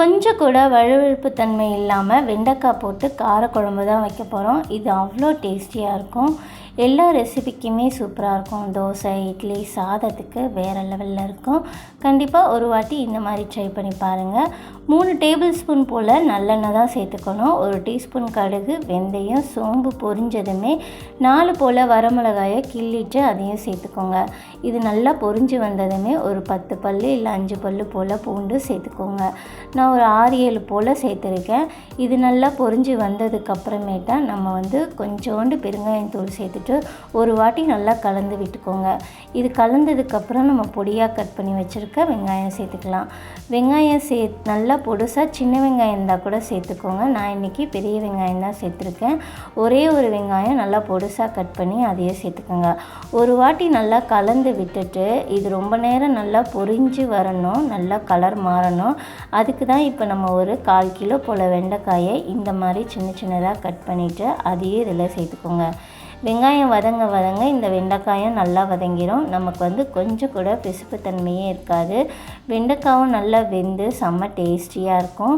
கொஞ்சம் கூட வழுவழுப்பு தன்மை இல்லாமல் வெண்டைக்காய் போட்டு காரக்குழம்பு தான் வைக்க போகிறோம் இது அவ்வளோ டேஸ்டியாக இருக்கும். எல்லா ரெசிபிக்குமே சூப்பராக இருக்கும். தோசை இட்லி சாதத்துக்கு வேறு லெவலில் இருக்கும். கண்டிப்பாக ஒரு வாட்டி இந்த மாதிரி ட்ரை பண்ணி பாருங்கள் மூணு டேபிள் ஸ்பூன் போல் நல்லெண்ணெய் தான் சேர்த்துக்கணும். ஒரு டீஸ்பூன் கடுகு வெந்தயம் சோம்பு பொரிஞ்சதுமே நாலு போல் வரமிளகாயை கிள்ளிட்டு அதையும் சேர்த்துக்கோங்க. இது நல்லா பொரிஞ்சு வந்ததுமே ஒரு பத்து பல் இல்லை அஞ்சு பல் போல் பூண்டு சேர்த்துக்கோங்க. நான் ஒரு ஆறு ஏழு போல் சேர்த்துருக்கேன். இது நல்லா பொரிஞ்சு வந்ததுக்கப்புறமேட்டா நம்ம வந்து கொஞ்சோண்டு பெருங்காயத்தூள் சேர்த்துட்டு ஒரு வாட்டி நல்லா கலந்து விட்டுக்கோங்க. இது கலந்ததுக்கப்புறம் நம்ம பொடியாக கட் பண்ணி வச்சுருக்க வெங்காயம் சேர்த்துக்கலாம். வெங்காயம் சே நல்லா பொடுசாக சின்ன வெங்காயம் இருந்தால் கூட சேர்த்துக்கோங்க. நான் இன்றைக்கி பெரிய வெங்காயம் தான் சேர்த்துருக்கேன். ஒரே ஒரு வெங்காயம் நல்லா பொடுசாக கட் பண்ணி அதையே சேர்த்துக்கோங்க. ஒரு வாட்டி நல்லா கலந்து விட்டுட்டு இது ரொம்ப நேரம் நல்லா பொரிஞ்சு வரணும். நல்லா கலர் மாறணும். அதுக்கு தான் இப்போ நம்ம ஒரு கால் கிலோ போல் வெண்டைக்காயை இந்த மாதிரி சின்ன சின்னதாக கட் பண்ணிவிட்டு அதையே இதில் சேர்த்துக்கோங்க. வெங்காயம் வதங்க வதங்க இந்த வெண்டைக்காயும் நல்லா வதங்கிடும் நமக்கு வந்து கொஞ்சம் கூட பிசுப்புத்தன்மையே இருக்காது. வெண்டைக்காயும் நல்லா வெந்து செம்ம டேஸ்டியாக இருக்கும்.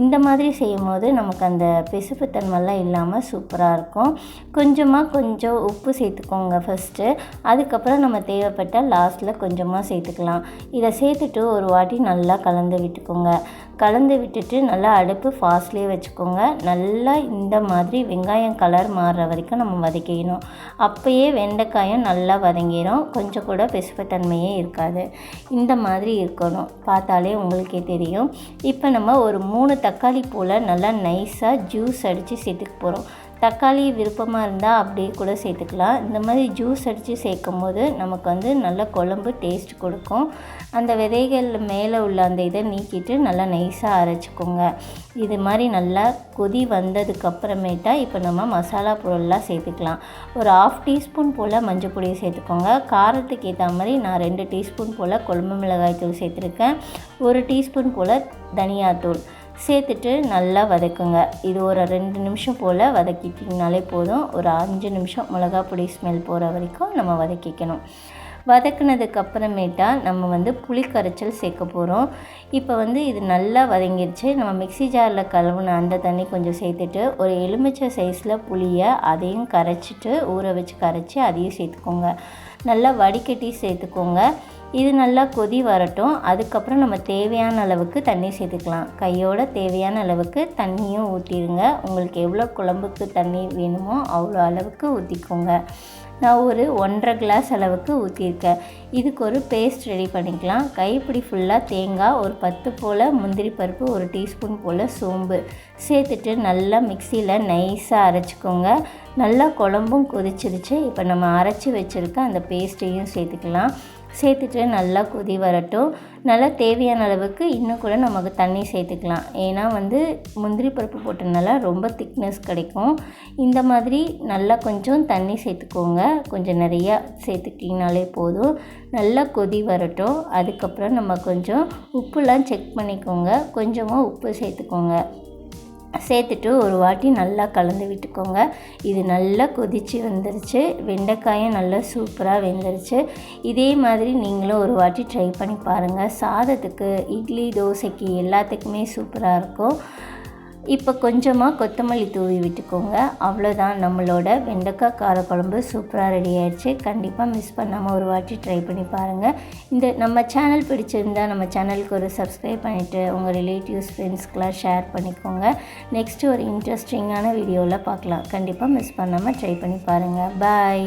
இந்த மாதிரி செய்யும் போது நமக்கு அந்த பிசுப்புத்தன்மைலாம் இல்லாமல் சூப்பராக இருக்கும். கொஞ்சமாக கொஞ்சம் உப்பு சேர்த்துக்கோங்க ஃபஸ்ட்டு அதுக்கப்புறம் நம்ம தேவைப்பட்டால் லாஸ்ட்டில் கொஞ்சமாக சேர்த்துக்கலாம். இதை சேர்த்துட்டு ஒரு வாட்டி நல்லா கலந்து விட்டுக்கோங்க. கலந்து விட்டுட்டு நல்லா அடுப்பு ஃபாஸ்ட்லேயே வச்சுக்கோங்க. நல்லா இந்த மாதிரி வெங்காயம் கலர் மாறுற வரைக்கும் நம்ம வதக்கிக்கணும் அப்போயே வெண்டைக்காயும் நல்லா வதங்கிடும் கொஞ்சம் கூட பிசுப்புத்தன்மையே இருக்காது. இந்த மாதிரி இருக்கணும். பார்த்தாலே உங்களுக்கே தெரியும். இப்போ நம்ம ஒரு மூணு தக்காளி போல் நல்லா நைஸாக ஜூஸ் அடித்து சேர்த்துக்க போகிறோம் தக்காளி விருப்பமாக இருந்தால் அப்படியே கூட சேர்த்துக்கலாம். இந்த மாதிரி ஜூஸ் அடித்து சேர்க்கும் போது நமக்கு வந்து நல்ல குழம்பு டேஸ்ட் கொடுக்கும். அந்த விதைகள் மேலே உள்ள அந்த இதை நீக்கிட்டு நல்லா நைஸாக அரைச்சிக்கோங்க. இது மாதிரி நல்லா கொதி வந்ததுக்கப்புறமேட்டா இப்போ நம்ம மசாலா பொருள்லாம் சேர்த்துக்கலாம். ஒரு ஆஃப் டீஸ்பூன் போல் மஞ்சள் பொடியை சேர்த்துக்கோங்க. காரத்துக்கு ஏற்ற மாதிரி நான் ரெண்டு டீஸ்பூன் போல் குழம்பு மிளகாய் தூள் சேர்த்துருக்கேன். ஒரு டீஸ்பூன் போல் தனியாத்தூள். சேர்த்துட்டு நல்லா வதக்குங்க. இது ஒரு ரெண்டு நிமிஷம் போல் வதக்கிட்டிங்கனாலே போதும். ஒரு அஞ்சு நிமிஷம் மிளகா பொடி ஸ்மெல் போகிற வரைக்கும் நம்ம வதக்கிக்கணும். வதக்குனதுக்கு அப்புறமேட்டா நம்ம வந்து புளி கரைச்சல் சேர்க்க போகிறோம் இப்போ வந்து இது நல்லா வதங்கிடுச்சு. நம்ம மிக்ஸி ஜாரில் கழுவுன அந்த தண்ணி கொஞ்சம் சேர்த்துட்டு ஒரு எலுமிச்சை சைஸில் புளியை அதையும் கரைச்சிட்டு ஊற வச்சு கரைச்சி அதையும் சேர்த்துக்கோங்க. நல்லா வடிகட்டி சேர்த்துக்கோங்க. இது நல்லா கொதி வரட்டும். அதுக்கப்புறம் நம்ம தேவையான அளவுக்கு தண்ணி சேர்த்துக்கலாம். கையோட தேவையான அளவுக்கு தண்ணியும் ஊற்றிடுங்க உங்களுக்கு எவ்வளோ குழம்புக்கு தண்ணி வேணுமோ அவ்வளோ அளவுக்கு ஊற்றிக்கோங்க நான் ஒரு ஒன்றரை கிளாஸ் அளவுக்கு ஊற்றிருக்கேன் இதுக்கு ஒரு பேஸ்ட் ரெடி பண்ணிக்கலாம். கைப்பிடி ஃபுல்லாக தேங்காய் ஒரு பத்து போல் முந்திரி பருப்பு ஒரு டீஸ்பூன் போல் சோம்பு. சேர்த்துட்டு நல்லா மிக்சியில் நைஸாக அரைச்சிக்கோங்க. நல்லா குழம்பும் கொதிச்சிருச்சு. இப்போ நம்ம அரைச்சி வச்சுருக்க அந்த பேஸ்ட்டையும் சேர்த்துக்கலாம். சேர்த்துட்டு நல்லா கொதி வரட்டும். நல்லா தேவையான அளவுக்கு இன்னும் கூட நமக்கு தண்ணி சேர்த்துக்கலாம். ஏன்னா வந்து முந்திரி பருப்பு போட்டனால ரொம்ப திக்னஸ் கிடைக்கும். இந்த மாதிரி நல்லா கொஞ்சம் தண்ணி சேர்த்துக்கோங்க. கொஞ்சம் நிறையா சேர்த்துக்கிட்டிங்கனாலே போதும். நல்லா கொதி வரட்டும். அதுக்கப்புறம் நம்ம கொஞ்சம் உப்புலாம் செக் பண்ணிக்கோங்க. கொஞ்சமாக உப்பு சேர்த்துக்கோங்க. சேர்த்துட்டு ஒரு வாட்டி நல்லா கலந்து விட்டுக்கோங்க. இது நல்லா கொதித்து வந்துருச்சு. வெண்டைக்காயும் நல்லா சூப்பராக வெந்துருச்சு. இதே மாதிரி நீங்களும் ஒரு வாட்டி ட்ரை பண்ணி பாருங்கள் சாதத்துக்கு இட்லி தோசைக்கு எல்லாத்துக்குமே சூப்பராக இருக்கும். இப்போ கொஞ்சமாக கொத்தமல்லி தூவி விட்டுக்கோங்க. அவ்வளோதான் நம்மளோட வெண்டைக்காய் காரக்குழம்பு சூப்பராக ரெடி ஆயிடுச்சு. கண்டிப்பாக மிஸ் பண்ணாமல் ஒரு வாட்டி ட்ரை பண்ணி பாருங்கள் இந்த நம்ம சேனல் பிடிச்சிருந்தால் நம்ம சேனலுக்கு ஒரு சப்ஸ்கிரைப் பண்ணிவிட்டு உங்கள் ரிலேட்டிவ்ஸ் ஃப்ரெண்ட்ஸ்க்கெலாம் ஷேர் பண்ணிக்கோங்க. நெக்ஸ்ட்டு ஒரு இன்ட்ரெஸ்டிங்கான வீடியோவில் பார்க்கலாம். கண்டிப்பாக மிஸ் பண்ணாமல் ட்ரை பண்ணி பாருங்கள் பாய்